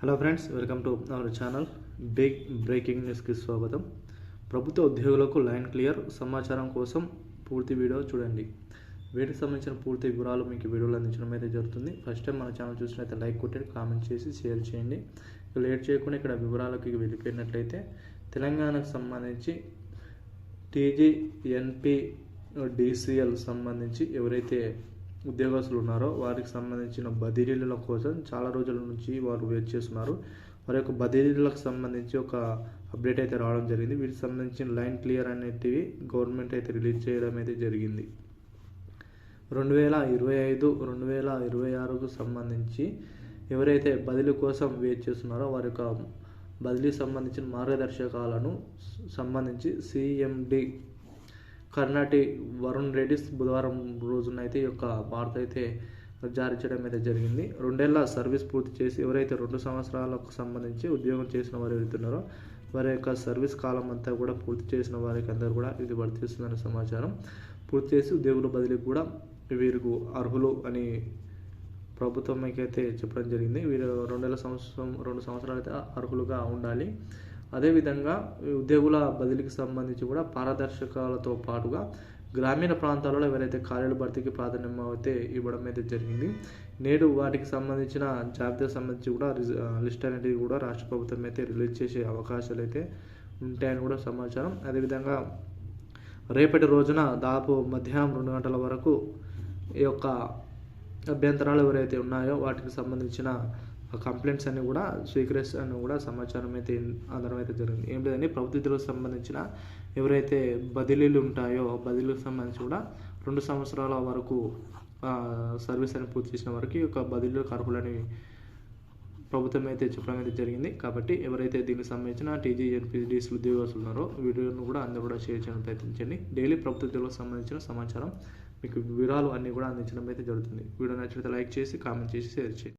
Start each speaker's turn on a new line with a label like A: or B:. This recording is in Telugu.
A: Hello friends welcome to our channel big breaking న్యూస్కి స్వాగతం. ప్రభుత్వ ఉద్యోగులకు లైన్ క్లియర్ సమాచారం కోసం పూర్తి వీడియో చూడండి. వీటికి సంబంధించిన పూర్తి వివరాలు మీకు వీడియోలో అందించడం అయితే జరుగుతుంది. ఫస్ట్ టైం మన ఛానల్ చూసినట్లయితే లైక్ కొట్టండి కామెంట్ చేసి షేర్ చేయండి. లేట్ చేయకుండా ఇక్కడ వివరాలకి వెళ్ళిపోయినట్లయితే తెలంగాణకు సంబంధించి టీజీఎన్పి డిసిఎల్ సంబంధించి ఎవరైతే ఉద్యోగస్తులు ఉన్నారో వారికి సంబంధించిన బదిలీల కోసం చాలా రోజుల నుంచి వారు వెయిట్ చేస్తున్నారు. వారి యొక్క బదిలీలకు సంబంధించి ఒక అప్డేట్ అయితే రావడం జరిగింది. వీటికి సంబంధించిన లైన్ క్లియర్ అనేటివి గవర్నమెంట్ అయితే రిలీజ్ చేయడం అయితే జరిగింది. రెండు వేల ఇరవై ఐదు రెండు వేల ఇరవై ఆరుకు సంబంధించి ఎవరైతే బదిలీ కోసం వెయిట్ చేస్తున్నారో వారి యొక్క బదిలీ సంబంధించిన మార్గదర్శకాలను సంబంధించి సిఎండి కర్ణాటి వరుణ్ రెడ్డి బుధవారం రోజున అయితే ఈ యొక్క వార్త అయితే జారీ చేయడం అయితే జరిగింది. రెండేళ్ళ సర్వీస్ పూర్తి చేసి ఎవరైతే రెండు సంవత్సరాలకు సంబంధించి ఉద్యోగం చేసిన వారు వెళ్తున్నారో వారి యొక్క సర్వీస్ కాలం అంతా కూడా పూర్తి చేసిన వారికి అందరూ కూడా ఇది వర్తిస్తుందనే సమాచారం. పూర్తి చేసి ఉద్యోగుల బదిలీకి కూడా వీరికి అర్హులు అని ప్రభుత్వం అయితే చెప్పడం జరిగింది. వీరు రెండేళ్ళ సంవత్సరం రెండు సంవత్సరాలు అయితే అర్హులుగా ఉండాలి. అదేవిధంగా ఉద్యోగుల బదిలీకి సంబంధించి కూడా పారదర్శకాలతో పాటుగా గ్రామీణ ప్రాంతాలలో ఎవరైతే కార్యాల భర్తీకి ప్రాధాన్యం అయితే ఇవ్వడం అయితే జరిగింది. నేడు వాటికి సంబంధించిన జాబితా సంబంధించి కూడా లిస్ట్ అనేది కూడా రాష్ట్ర ప్రభుత్వం అయితే రిలీజ్ చేసే అవకాశాలు అయితే ఉంటాయని కూడా సమాచారం. అదేవిధంగా రేపటి రోజున దాదాపు మధ్యాహ్నం రెండు గంటల వరకు ఈ యొక్క అభ్యంతరాలు ఎవరైతే ఉన్నాయో వాటికి సంబంధించిన కంప్లైంట్స్ అన్ని కూడా స్వీకరిస్తారని కూడా సమాచారం అయితే అందడం అయితే జరిగింది. ఏం లేదండి ప్రభుత్వ ఉద్యోగులకు సంబంధించిన ఎవరైతే బదిలీలు ఉంటాయో బదిలీలకు సంబంధించి కూడా రెండు సంవత్సరాల వరకు సర్వీస్ అని పూర్తి చేసిన వరకు ఈ యొక్క బదిలీలకు అర్హులని ప్రభుత్వం అయితే చెప్పడం అయితే జరిగింది. కాబట్టి ఎవరైతే దీనికి సంబంధించిన టీజీ ఎన్పిడిసి ఉద్యోగస్తులు ఉన్నారో వీడియోను కూడా అందరూ కూడా షేర్ చేయడం ప్రయత్నించండి. డైలీ ప్రభుత్వ ఉద్యోగులకు సంబంధించిన సమాచారం మీకు వివరాలు అన్నీ కూడా అందించడం అయితే జరుగుతుంది. వీడియో నచ్చినట్లయితే లైక్ చేసి కామెంట్ చేసి షేర్ చేయండి.